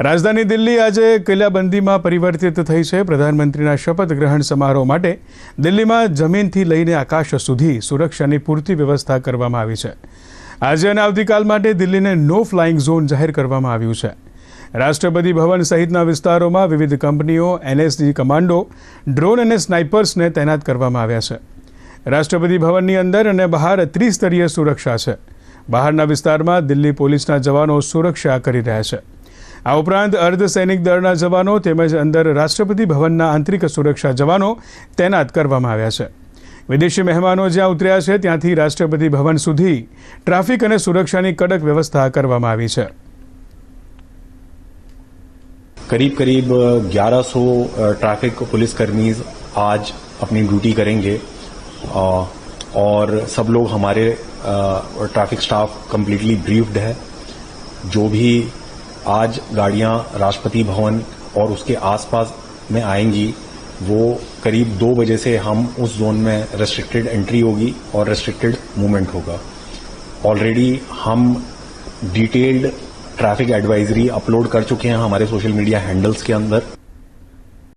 રાજધાની દિલ્હી આજે કિલ્લાબંધીમાં પરિવર્તિત થઈ છે. પ્રધાનમંત્રીના શપથ ગ્રહણ સમારોહ માટે દિલ્હીમાં જમીનથી લઈને આકાશ સુધી સુરક્ષાની પૂરતી વ્યવસ્થા કરવામાં આવી છે. આજે અને આવતીકાલ માટે દિલ્હીને નો ફ્લાઇંગ ઝોન જાહેર કરવામાં આવ્યું છે. રાષ્ટ્રપતિ ભવન સહિતના વિસ્તારોમાં વિવિધ કંપનીઓ એનએસજી કમાન્ડો, ડ્રોન અને સ્નાઇપર્સને તૈનાત કરવામાં આવ્યા છે. રાષ્ટ્રપતિ ભવનની અંદર અને બહાર ત્રિસ્તરીય સુરક્ષા છે. બહારના વિસ્તારમાં દિલ્હી પોલીસના જવાનો સુરક્ષા કરી રહ્યા છે. આ ઉપરાંત અર્ધ સૈનિક દળના જવાનો તેમજ અંદર રાષ્ટ્રપતિ ભવનના આંતરિક સુરક્ષા જવાનો તૈનાત કરવામાં આવ્યા છે વિદેશી મહેમાનો જ્યાં ઉતર્યા છે ત્યાંથી રાષ્ટ્રપતિ ભવન સુધી ટ્રાફિક અને સુરક્ષાની કડક વ્યવસ્થા કરવામાં આવી છે करीब करीब 1100 ट्रैफिक पुलिसकर्मी आज अपनी ड्यूटी करेंगे अ, और सब लोग हमारे ट्रैफिक स्टाफ कंप्लीटली ब्रीफ्ड है जो भी आज गाड़ियाँ राष्ट्रपति भवन और उसके आसपास में आएँगी, वो करीब दो बजे से हम उस जोन में रेस्ट्रिक्टेड एंट्री होगी और रेस्ट्रिक्टेड मूवमेंट होगा। ऑलरेडी हम डिटेल्ड ट्रैफ़िक एडवाइजरी अपलोड कर चुके हैं हमारे सोशल मीडिया हैंडल्स के अंदर।